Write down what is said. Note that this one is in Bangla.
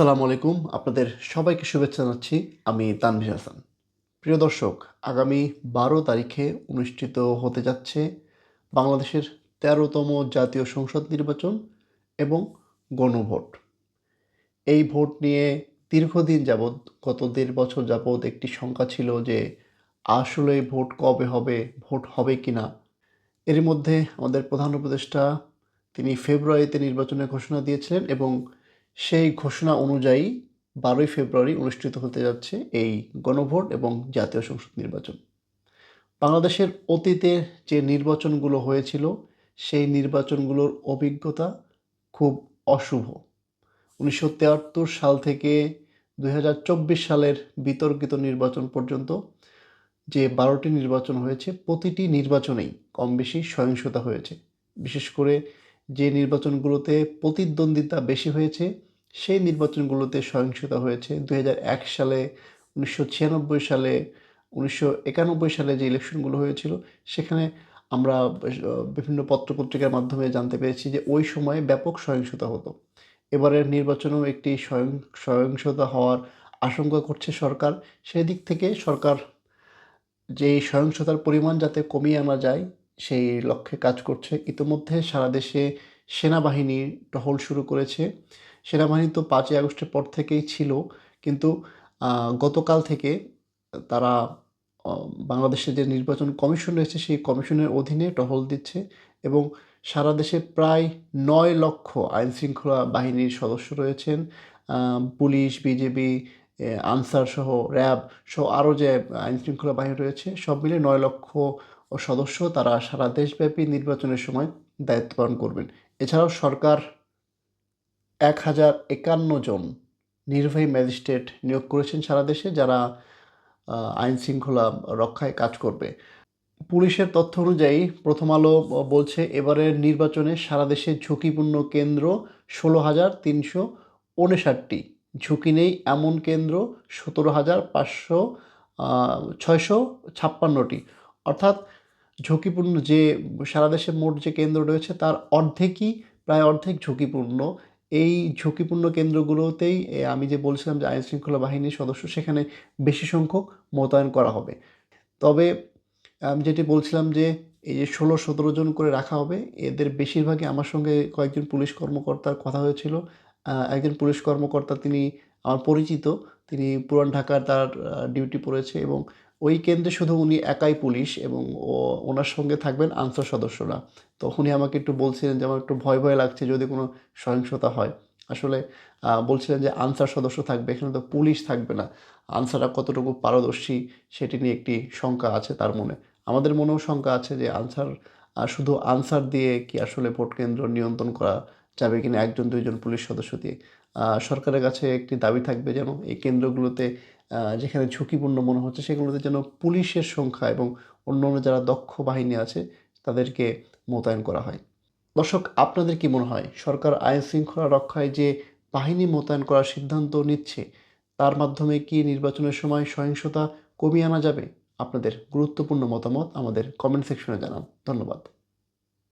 আসসালামু আলাইকুম। আপনাদের সবাইকে শুভেচ্ছা জানাচ্ছি। আমি তানভীর হাসান। প্রিয় দর্শক, আগামী বারো তারিখে অনুষ্ঠিত হতে যাচ্ছে বাংলাদেশের তেরোতম জাতীয় সংসদ নির্বাচন এবং গণভোট। এই ভোট নিয়ে দীর্ঘদিন যাবৎ, গত দেড় বছর যাবৎ একটি শঙ্কা ছিল যে, আসলে ভোট কবে হবে, ভোট হবে কি না এর মধ্যে আমাদের প্রধান উপদেষ্টা, তিনি ফেব্রুয়ারিতে নির্বাচনের ঘোষণা দিয়েছিলেন এবং সেই ঘোষণা অনুযায়ী বারোই ফেব্রুয়ারি অনুষ্ঠিত হতে যাচ্ছে এই গণভোট এবং জাতীয় সংসদ নির্বাচন। বাংলাদেশের অতীতে যে নির্বাচনগুলো হয়েছিল, সেই নির্বাচনগুলোর অভিজ্ঞতা খুব অশুভ। উনিশশো সাল থেকে দুই হাজার চব্বিশ সালের বিতর্কিত নির্বাচন পর্যন্ত যে বারোটি নির্বাচন হয়েছে, প্রতিটি নির্বাচনেই কম বেশি সহিংসতা হয়েছে। বিশেষ করে যে নির্বাচনগুলোতে প্রতিদ্বন্দ্বিতা বেশি হয়েছে সেই নির্বাচনগুলোতে সহিংসতা হয়েছে। এক সালে, উনিশশো ছিয়ানব্বই সালে, উনিশশো একানব্বই সালে যে ইলেকশনগুলো হয়েছিল, সেখানে আমরা বিভিন্ন পত্রপত্রিকার মাধ্যমে জানতে পেরেছি যে ওই সময়ে ব্যাপক সহিংসতা হতো। এবারের নির্বাচনেও একটি স্বয়ং, সহিংসতা হওয়ার আশঙ্কা করছে সরকার। সেই দিক থেকে সরকার যে সহিংসতার পরিমাণ যাতে কমিয়ে আনা যায়, সেই লক্ষ্যে কাজ করছে। ইতোমধ্যে সারা দেশে সেনাবাহিনী টহল শুরু করেছে। সেনাবাহিনী তো পাঁচই আগস্টের পর থেকেই ছিল, কিন্তু গতকাল থেকে তারা বাংলাদেশের যে নির্বাচন কমিশন রয়েছে সেই কমিশনের অধীনে টহল দিচ্ছে এবং সারা দেশে প্রায় নয় লক্ষ আইনশৃঙ্খলা বাহিনীর সদস্য রয়েছেন। পুলিশ বিজেপি আনসার সহ, র্যাব সহ আরও যে আইনশৃঙ্খলা বাহিনী রয়েছে সব মিলে নয় লক্ষ সদস্য তারা সারা দেশব্যাপী নির্বাচনের সময় দায়িত্ব পালন করবেন। এছাড়াও সরকার এক হাজার একান্ন জন নির্বাহী ম্যাজিস্ট্রেট নিয়োগ করেছেন সারা দেশে, যারা আইন শৃঙ্খলা রক্ষায় কাজ করবে। পুলিশের তথ্য অনুযায়ী প্রথম আলো বলছে এবারের নির্বাচনে সারা দেশে ঝুঁকিপূর্ণ কেন্দ্র ষোলো হাজার তিনশো উনষাটটি। ঝুঁকি নেই এমন কেন্দ্র সতেরো হাজার পাঁচশো ছয়শো ছাপ্পান্নটি। অর্থাৎ ঝুঁকিপূর্ণ যে, সারা দেশে মোট যে কেন্দ্র রয়েছে তার অর্ধেকই প্রায় অর্ধেক ঝুঁকিপূর্ণ। এই ঝুঁকিপূর্ণ কেন্দ্রগুলোতেই আমি যে বলছিলাম যে আইন শৃঙ্খলা বাহিনীর সদস্য, সেখানে বেশি সংখ্যক মোতায়েন করা হবে। তবে আমি যেটি বলছিলাম যে, এই যে ষোলো, সতেরো জন করে রাখা হবে, এদের বেশিরভাগই আমার সঙ্গে কয়েকজন পুলিশ কর্মকর্তার কথা হয়েছিল। একজন পুলিশ কর্মকর্তা, তিনি আমার পরিচিত, তিনি পুরান ঢাকার তার ডিউটি পড়েছে এবং ওই কেন্দ্রে শুধু উনি একাই পুলিশ এবং ও, ওনার সঙ্গে থাকবেন আনসার সদস্যরা। তো উনি আমাকে একটু বলছিলেন যে, আমার একটু ভয় ভয় লাগছে যদি কোনো সহিংসতা হয়। আসলে বলছিলেন যে, আনসার সদস্য থাকবে, এখানে তো পুলিশ থাকবে না। আনসাররা কতটুকু পারদর্শী সেটি নিয়ে একটি শঙ্কা আছে তার মনে। আমাদের মনেও শঙ্কা আছে যে, আনসার শুধু আনসার দিয়ে কি আসলে ভোট কেন্দ্র নিয়ন্ত্রণ করা যাবে কিনা একজন, দুইজন পুলিশ সদস্য দিয়ে? সরকারের কাছে একটি দাবি থাকবে যেন, এই কেন্দ্রগুলোতে যেখানে ঝুঁকিপূর্ণ মনে হচ্ছে, সেগুলোতে যেন পুলিশের সংখ্যা এবং অন্য অন্য যারা দক্ষ বাহিনী আছে, তাদেরকে মোতায়েন করা হয়। দর্শক, আপনাদের কি মনে হয়, সরকার আইন শৃঙ্খলা রক্ষায় যে বাহিনী মোতায়েন করার সিদ্ধান্ত নিচ্ছে, তার মাধ্যমে কি নির্বাচনের সময় সহিংসতা কমিয়ে আনা যাবে? আপনাদের গুরুত্বপূর্ণ মতামত আমাদের কমেন্ট সেকশনে জানান। ধন্যবাদ।